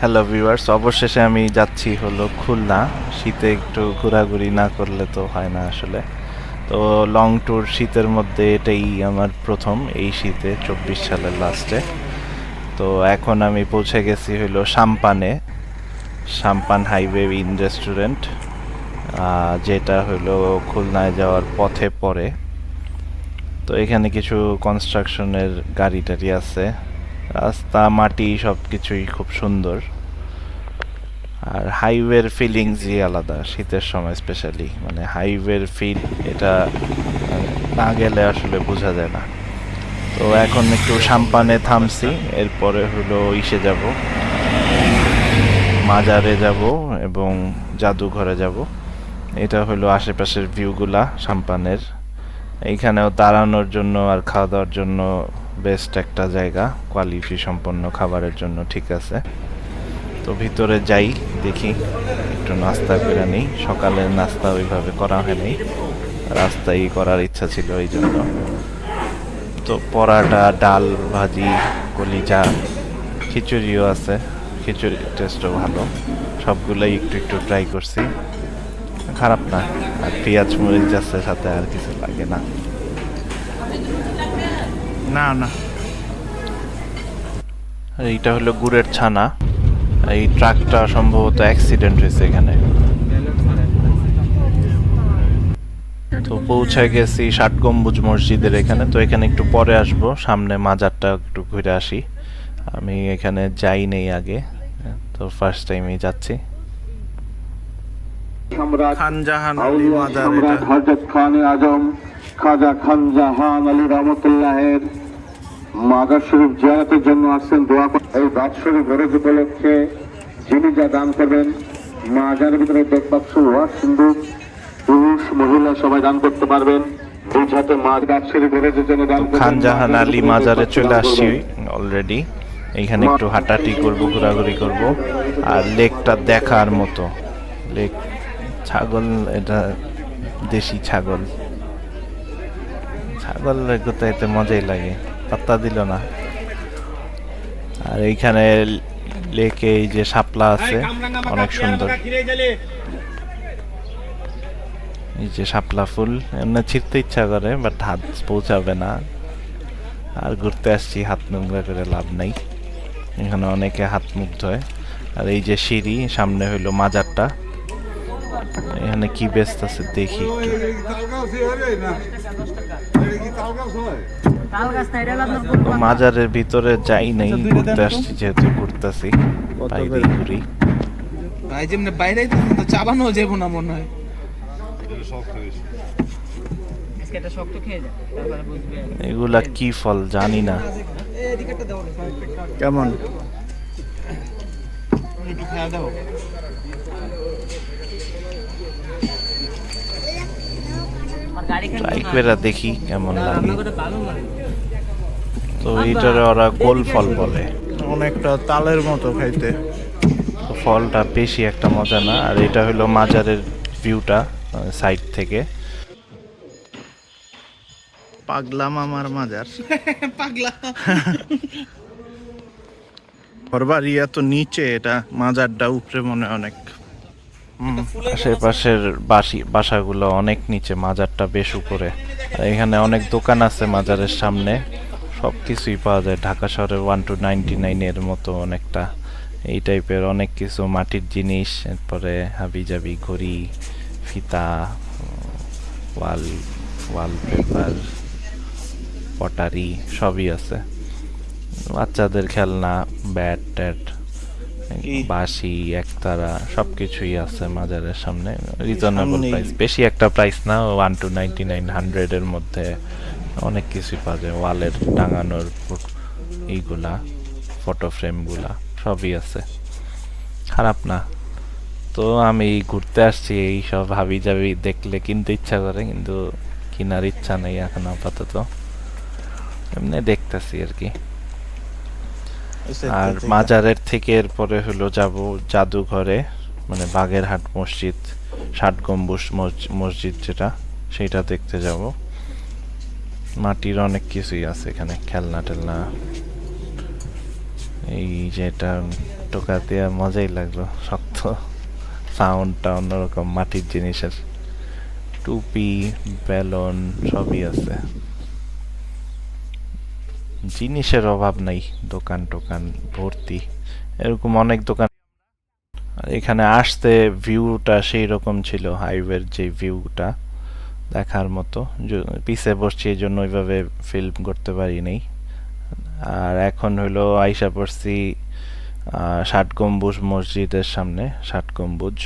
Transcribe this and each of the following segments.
Hello viewers অবশেষে আমি যাচ্ছি হলো খুলনা। শীতে একটু ঘোরাঘুরি না করলে তো হয় না আসলে। তো লং ট্যুর শীতের মধ্যে এটাই আমার প্রথম, এই শীতে চব্বিশ সালের লাস্টে তো এখন আমি পৌঁছে গেছি হলো সাম্পানে, সাম্পান হাইওয়ে ইন রেস্টুরেন্ট যেটা হলো খুলনায় যাওয়ার পথে পড়ে। তো এখানে কিছু কনস্ট্রাকশনের গাড়ি টাড়ি আছে। রাস্তা, মাটি সব কিছুই খুব সুন্দর। আর হাইওয়ের ফিলিংসই আলাদা, শীতের সময় স্পেশালি মানে হাইওয়ের ফিল এটা না গেলে আসলে বোঝা যায় না। তো এখন একটু সাম্পানে থামছি, এরপরে হলো ইসে যাব। মাজারে যাব এবং জাদুঘরে যাব। এটা হলো আশেপাশের ভিউগুলা সাম্পানের। এইখানেও দাঁড়ানোর জন্য আর খাওয়া দাওয়ার জন্য বেস্ট একটা জায়গা। কোয়ালিটি সম্পন্ন খাবারের জন্য ঠিক আছে। তো ভিতরে যাই, দেখি। একটু নাস্তা করে নিই। সকালের নাস্তা ওইভাবে করা হয়নি। রাস্তায় করার ইচ্ছা ছিল এই জন্য। তো পরাটা, ডাল, ভাজি, কলিজা, খিচুড়িও আছে। খিচুড়ির টেস্টও ভালো। সবগুলোই একটু একটু ট্রাই করছি। খারাপ না। আর পেঁয়াজ মরিচ আছে সাথে আর কিছু লাগে না। না না। আর এইটা হলো গুড়ের ছানা। এই ট্রাকটা সম্ভবত অ্যাক্সিডেন্ট হয়েছে এখানে। তো পৌঁছে গেছি ষাট গম্বুজ মসজিদের এখানে। তো এখানে একটু পরে আসব। সামনে মাজারটা একটু ঘুরে আসি। আমি এখানে যাই নেই আগে। তো ফার্স্ট টাইমই যাচ্ছি। সম্রাট খান জাহান আলী মাজার সম্রাট এটা। হজরত খানে আজম খাজা খান জাহান আলী রহমতুল্লাহের মাজার শরীফ জিয়ারতের জন্য আসছেন দোয়া এই বাদ শরীফ বরজ উপলক্ষে যিনি যা দান করবেন মাজারের ভিতরে বেকবাক্স ওয়ার সিন্ধু পুরুষ মহিলা সবাই দান করতে পারবেন। খান জাহান আলী মাজারে চলে আসছি অলরেডি। এইখানে একটু হাঁটাহাঁটি করব ঘোরাঘুরি করব। আর লেকটা দেখার মতো। লেক ছাগল এটা দেশি ছাগল। ছাগল এগোতে এতে মজাই লাগে পাত্তা দিল না। আর এইখানে লেকে এই যে শাপলা আছে অনেক সুন্দর। এই যে শাপলা ফুল এমনি ছিঁড়তে ইচ্ছা করে বাট হাত পৌঁছাবে না। আর ঘুরতে আসছি হাত নোংরা করে লাভ নাই। এখানে অনেকে হাত মুখ ধোয় আর এই যে সিঁড়ি সামনে হইল মাজারটা। এখানে কি ব্যস্ত আছে দেখি মাজারের ভিতরে যাই নাই ঘুরতে আসছি যেহেতু ঘুরতেছি বাইরে ঘুরি। ভাই যেমনি বাইরে তো চাবানো যাব না মনে হয়। এটা শক্ত খেয়ে যায় তারপরে বুঝবে। এগুলা কি ফল জানি না। কেমন? ট্রাই করে দেখি কেমন লাগে। তো এইটারে ওরা গোল ফল বলে। অনেকটা তালের মতো খাইতে। ফলটা বেশি একটা মজা না আর এটা হলো মাজারের ভিউটা সাইড থেকে। পাগলাম আমার মাজার। পাগলা। ঘরবাড়ি এত নিচে এটা মাজারটা উপরে মনে হয় অনেক। আশেপাশের বাসি বাসাগুলো অনেক নিচে মাজারটা বেশ উপরে। এখানে অনেক দোকান আছে মাজারের সামনে। সব কিছুই পাওয়া যায়। ঢাকা শহরে ওয়ান টু নাইনটি নাইনের মতো অনেকটা। এই টাইপের অনেক কিছু মাটির জিনিস এরপরে হাবি জাবি ঘড়ি ফিতা ওয়াল ওয়ালপেপার পটারি সবই আছে। বাচ্চাদের খেলনা ব্যাট ট্যাট বাঁশি একতারা সবকিছুই আছে মাজারের সামনে। রিজনেবল প্রাইস বেশি একটা প্রাইস না ওয়ান টু নাইনটি নাইন হান্ড্রেডের মধ্যে অনেক কিছুই পাওয়া যায়। ওয়ালের টাঙানোর এইগুলা ফটো ফ্রেমগুলা সবই আছে। খারাপ না। তো আমি ঘুরতে আসছি এই সব হাবি জাবি দেখলে কিনতে ইচ্ছা করে কিন্তু কেনার ইচ্ছা নেই এখন আপাতত। এমনি দেখতেছি আর কি। আর মাজারের থেকে এরপরে হলো যাব জাদুঘরে মানে বাগেরহাট মসজিদ ষাট গম্বুজ মস- মসজিদ যেটা সেটা দেখতে যাব। মাটির অনেক কিছুই আছে এখানে খেলনা টেলনা। এই যে এটা টোকা দেওয়া মজাই লাগল শক্ত। সাউন্ডটা অন্যরকম মাটির জিনিসের। টুপি বেলন সবই আছে। জিনিসের অভাব নাই, দোকান টোকান, ভর্তি, এরকম অনেক দোকান। এখানে আসতে ভিউটা সেই রকম ছিল হাইওয়ের যে ভিউটা দেখার মতো। পিছে বসছি এই জন্য ওইভাবে ফিল্ম করতে পারি পারিনি আর এখন হলো আইসা পড়ছি ষাট গম্বুজ মসজিদের সামনে, ষাট গম্বুজ।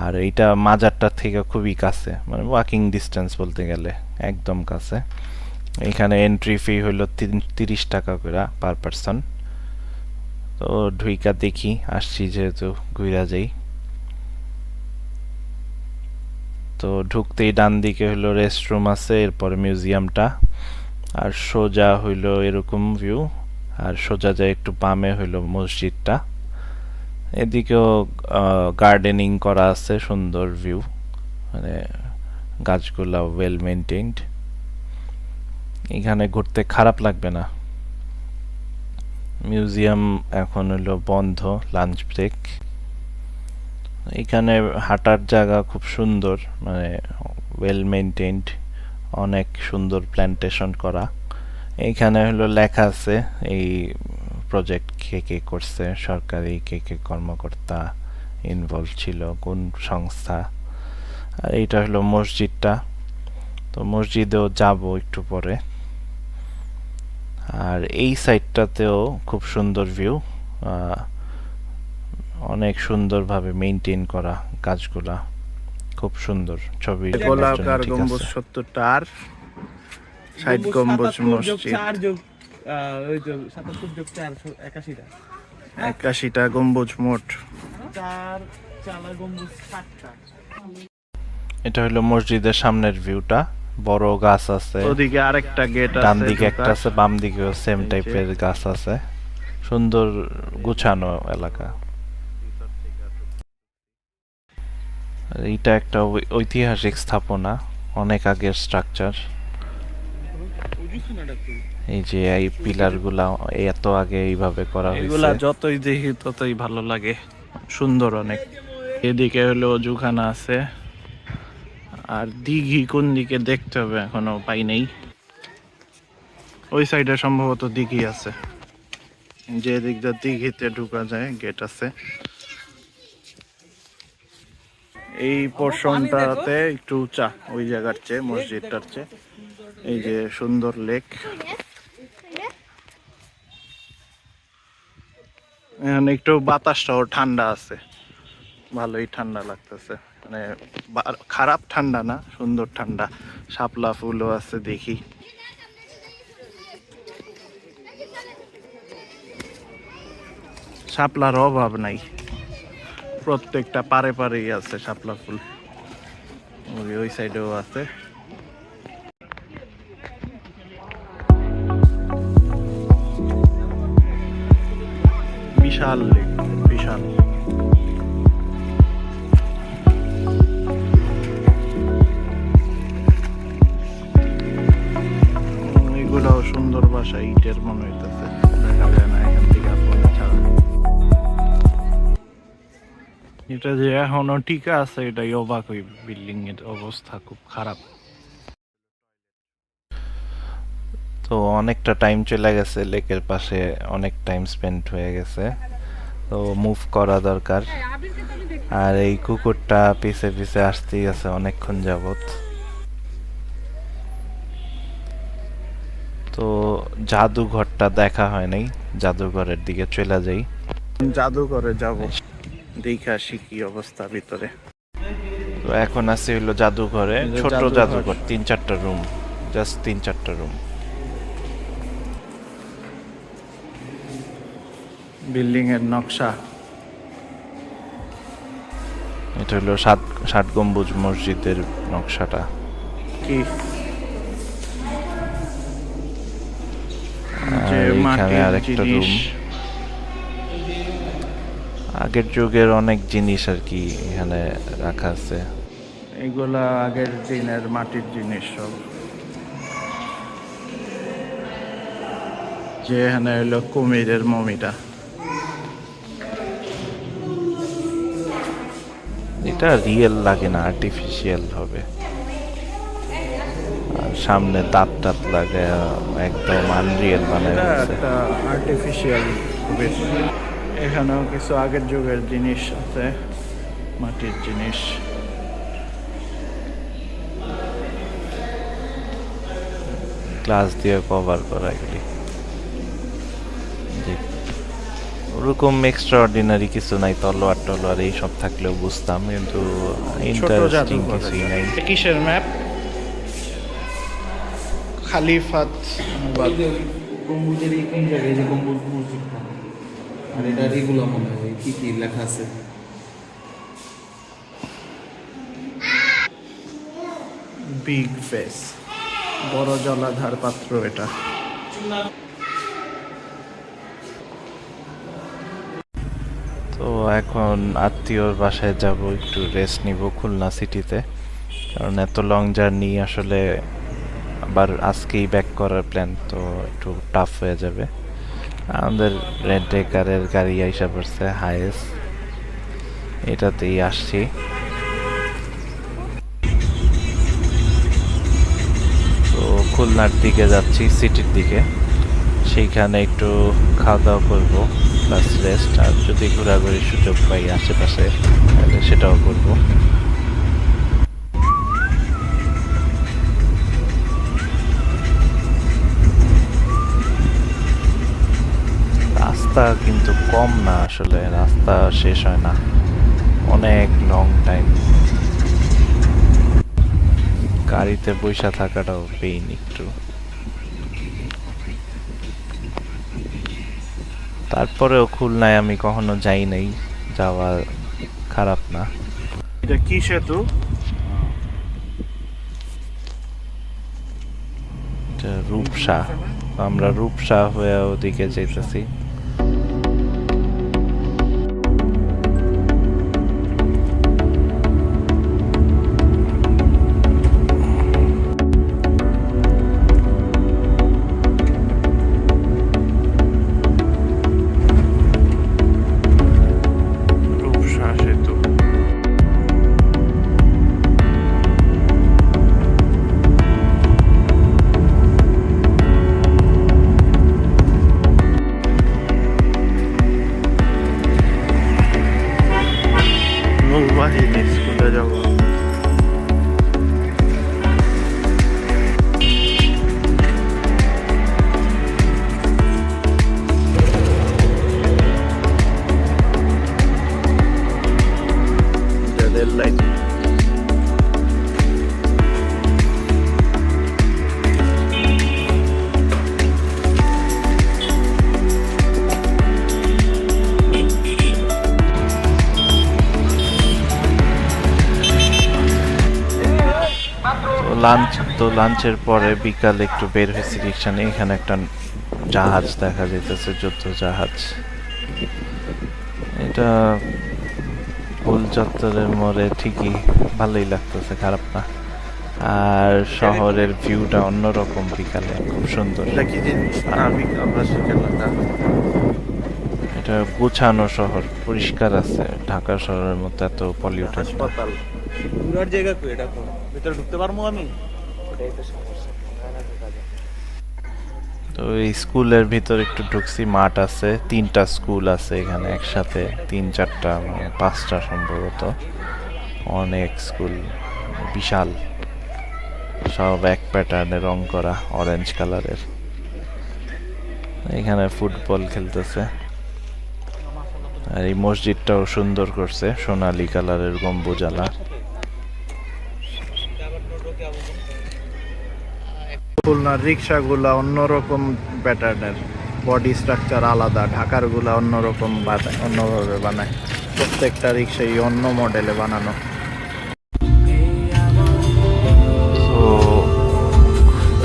আর এইটা মাজারটার থেকে খুবই কাছে মানে ওয়াকিং ডিস্টেন্স বলতে গেলে, একদম কাছে। এখানে এন্ট্রি ফি হলো তিরিশ টাকা করে পার পারসন তো ঢুইকা দেখি, আসছি যেহেতু ঘুরা যাই। তো ঢুকতেই ডান দিকে হলো রেস্টরুম আছে, এরপর মিউজিয়ামটা আর সোজা হইল এরকম ভিউ আর সোজা যায় একটু বামে হইল মসজিদটা। এদিকেও গার্ডেনিং করা আছে, সুন্দর ভিউ মানে গাছগুলা ওয়েল মেনটেইনড এখানে ঘুরতে খারাপ লাগবে না। মিউজিয়াম এখন হলো বন্ধ, লাঞ্চ ব্রেক। এখানে হাঁটার জায়গা খুব সুন্দর মানে ওয়েল মেনটেইনড অনেক সুন্দর প্ল্যান্টেশন করা। এইখানে হলো লেখা আছে, এই প্রজেক্ট কে কে করছে, সরকারি কে কে কর্মকর্তা ইনভলভ ছিল, কোন সংস্থা। আর এইটা হলো মসজিদটা। তো মসজিদেও যাব একটু পরে। আর এই সাইডটাতেও খুব সুন্দর ভিউ অনেক সুন্দরভাবে মেনটেন করা কাজগুলা খুব সুন্দর ছবি গোলাকার গম্বুজ। সত্তরটা আর ষাট গম্বুজ মসজিদ। একাশিটা গম্বুজ মোট। এটা হলো মসজিদের সামনের ভিউটা বড় গাছ আছে। ওদিকে আরেকটা গেট আছে ডান দিকে একটা আছে বাম দিকেও সেম টাইপের গাছ আছে। সুন্দর গুছানো এলাকা। এইটা একটা ঐতিহাসিক স্থাপনা অনেক আগের স্ট্রাকচার এই যে এই পিলারগুলা এত আগে এইভাবে করা হয়েছে। এগুলা যতই দেখি ততই ভালো লাগে। সুন্দর অনেক। এদিকে হলো অজুখানা আছে। আর দিঘি কোন দিকে দেখতে হবে এখনও পাই নেই। ওই সাইডে সম্ভবত দিঘি আছে। যে দিক দিয়ে দিঘিতে ঢুকা যায় গেট আছে। এই পোর্শনটাতে একটু উঁচা ওই জায়গার চেয়ে মসজিদটার চেয়ে। এই যে সুন্দর লেক। এখানে একটু বাতাসটাও ঠান্ডা আছে। ভালোই ঠান্ডা লাগতেছে। মানে খারাপ ঠান্ডা না, সুন্দর ঠান্ডা। শাপলা ফুলও আছে, দেখি। শাপলার অভাব নাই। প্রত্যেকটা পারে পারেই আছে শাপলা ফুল। ওই সাইডেও আছে। বিশাল লেক। এটা যে এখনও আছে অবাক ওই বিল্ডিং এর অবস্থা খুব খারাপ। তো অনেকটা টাইম চলে গেছে, লেকের পাশে অনেক টাইম স্পেন্ড হয়ে গেছে। তো মুভ করা দরকার। আর এই কুকুরটা পিছে পিছে আসতেই আছে, অনেকক্ষণ যাবত তো জাদুঘরটা দেখা হয় নাই। জাদুঘরের দিকে চলে যাই। জাদুঘরে যাব। দেখা আসি কি অবস্থা ভিতরে। তো এখন আছে হলো জাদুঘরে। ছোট জাদুঘর। তিন চারটা রুম জাস্ট তিন চারটা রুম বিল্ডিং এর নকশা। এটা হলো সাত ষাট গম্বুজ মসজিদের নকশাটা। কি আর যে এইখানে আরেকটা রুম আগের যুগের অনেক জিনিস আর কি এখানে রাখা আছে। এগুলা আগের দিনের মাটির জিনিস সব। যে এখানে হলো কুমিরের মমিটা। এটা রিয়েল লাগে না আর্টিফিশিয়াল হবে। সামনে দাঁত টাত লাগে একদম আনরিয়েল বানায় একটা আর্টিফিশিয়াল এখানেও কিছু আগের যুগের জিনিস আছে মাটির জিনিস। গ্লাস দিয়ে কভার করা এগুলি। ওরকম এক্সট্রা অর্ডিনারি কিছু নাই তলোয়ার টলোয়ার এইসব থাকলেও বুঝতাম কিন্তু ইন্টারেস্টিং কিছুই নাই। কিসের ম্যাপ খালিফাত বিগ ফেস বড় জলাধার পাত্র এটা। তো এখন আত্মীয়র বাসায় যাব, একটু রেস্ট নিব খুলনা সিটিতে কারণ এত লং জার্নি আসলে আবার আজকেই ব্যাক করার প্ল্যান তো একটু টাফ হয়ে যাবে। আমাদের রেড কারের গাড়ি আইসা পড়ছে হায়েস এটাতেই আসছি। তো খুলনার দিকে যাচ্ছি সিটির দিকে। সেইখানে একটু খাওয়া দাওয়া করব প্লাস রেস্ট আর যদি ঘোরাঘুরির সুযোগ পাই আশেপাশে, তাহলে সেটাও করব। কম না আসলে রাস্তা শেষ হয় না। অনেক লং টাইম গাড়িতে বৈশা থাকাটাও পেইন একটু। তারপরেও খুলনায় আমি কখনো যাই নাই যাওয়া খারাপ না। এটা কি সেতু? এটা রূপসা। আমরা রূপসা হয়ে ওদিকে যেতেছি তো লাঞ্চের পরে বিকালে একটু বের হয়েছি রিক্সা নিয়ে এখানে একটা জাহাজ দেখা যাইতেছে যুদ্ধ জাহাজ। এটা ফুল চত্বরের মোড়ে ঠিকই ভালোই লাগতেছে খারাপ না। আর শহরের ভিউটা অন্যরকম বিকালে খুব সুন্দর। এটা গোছানো শহর পরিষ্কার আছে। ঢাকা শহরের মতো এত পলিউটেড হাসপাতাল। জায়গা এটা ভিতরে ঢুকতে পারব আমি? তো এই স্কুলের ভিতর একটু ঢুকছি, মাঠ আছে, তিনটা স্কুল আছে এখানে একসাথে, তিন চারটা মানে পাঁচটা সম্ভবত। অনেক স্কুল, বিশাল। সব এক প্যাটার্নে রং করা অরেঞ্জ কালারের এখানে ফুটবল খেলতেছে। আর এই মসজিদটাও সুন্দর করছে, সোনালী কালারের গম্বুজালা। খুলনার রিক্সাগুলা অন্যরকম প্যাটার্নের বডি স্ট্রাকচার আলাদা ঢাকারগুলা অন্যরকম বানায়, অন্যভাবে বানায়। প্রত্যেকটা রিক্সাই অন্য মডেলে বানানো।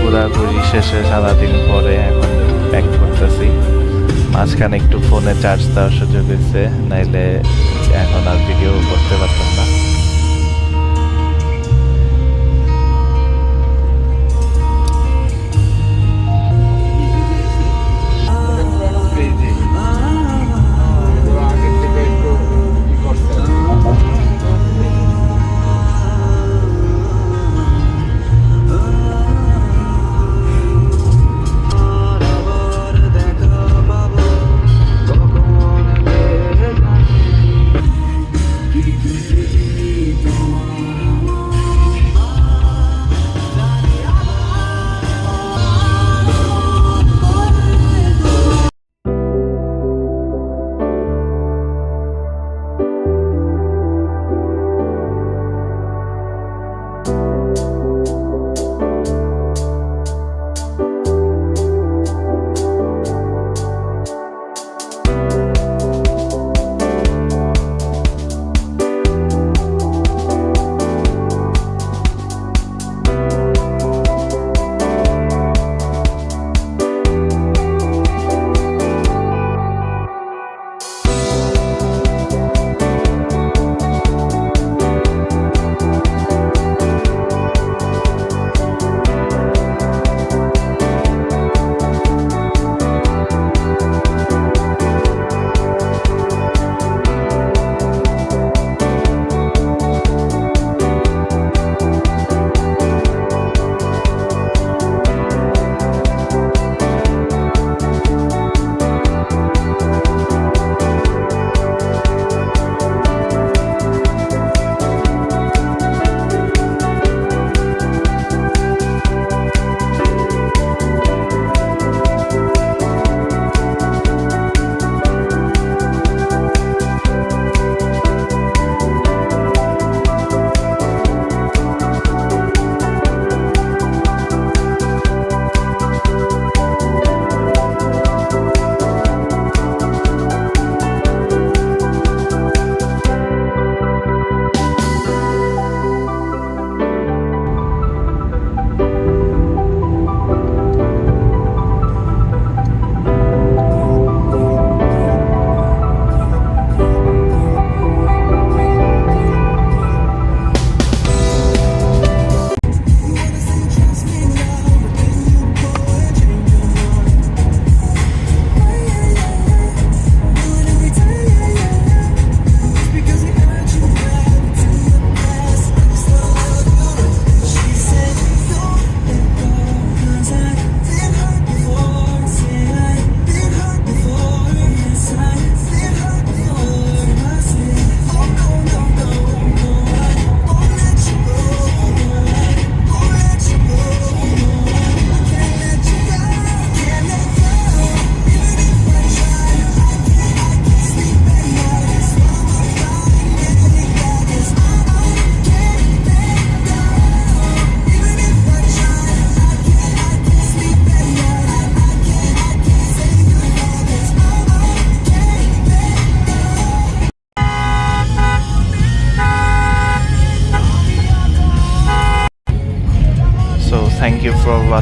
ঘোরাঘুরি শেষে সারাদিন পরে এখন ব্যাক করতেছি। মাঝখানে একটু ফোনে চার্জ দেওয়ার সুযোগ হয়েছে, নাইলে এখন আর video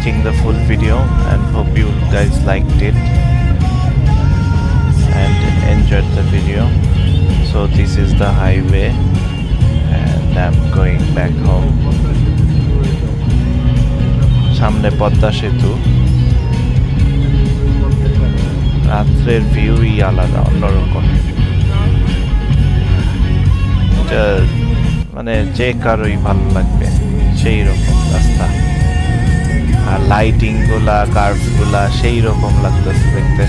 watching the full video and hope you guys liked it and enjoyed the video so this is the highway and I'm going back home সামনে পদ্মা সেতু রাত্রের ভিউই আলাদা অন্যরকম মানে যে কারোই ভালো লাগবে সেই রকম রাস্তা আর লাইটিংগুলা কার্ভগুলা, সেই রকম লাগতেছে দেখতে।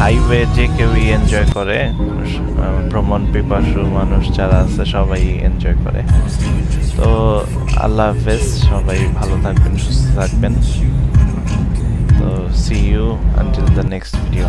হাইওয়ে যে কেউই এনজয় করে, ভ্রমণ পিপাসু মানুষ যারা আছে, সবাই এনজয় করে। তো আল্লাহ হাফেজ, সবাই ভালো থাকবেন, সুস্থ থাকবেন। তো see you until the next video